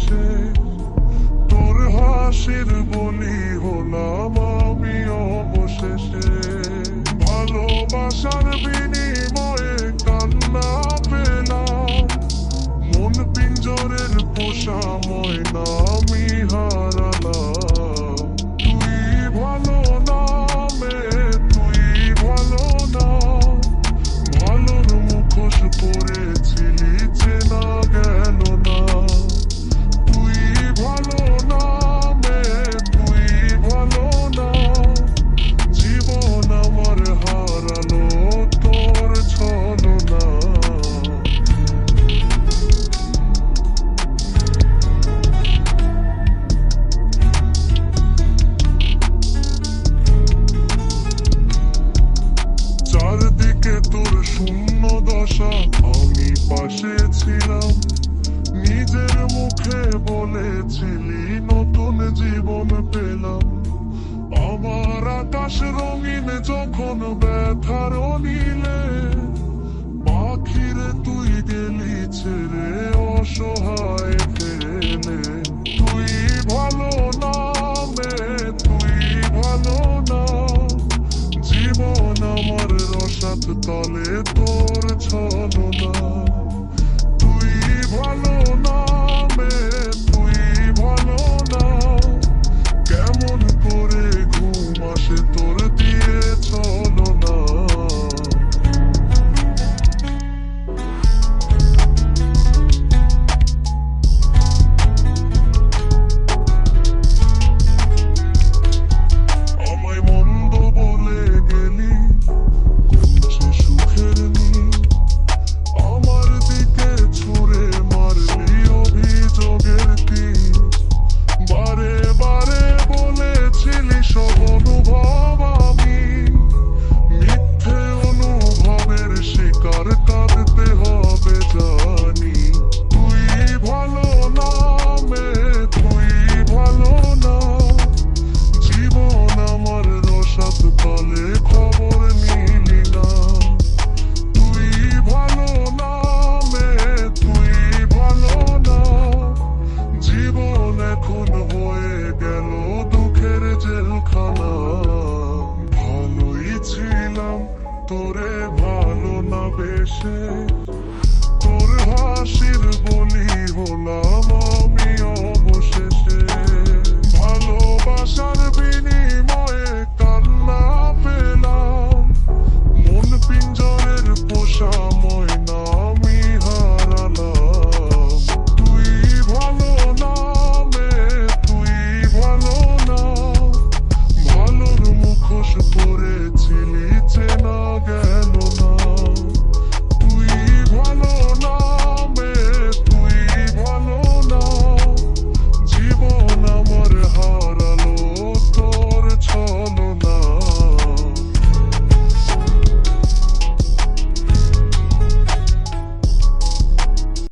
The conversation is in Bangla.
হাসে তোর হাসির বলি আকাশ রঙিন যখন ব্যথার নীলে পাখির তুই দে Moldova sun.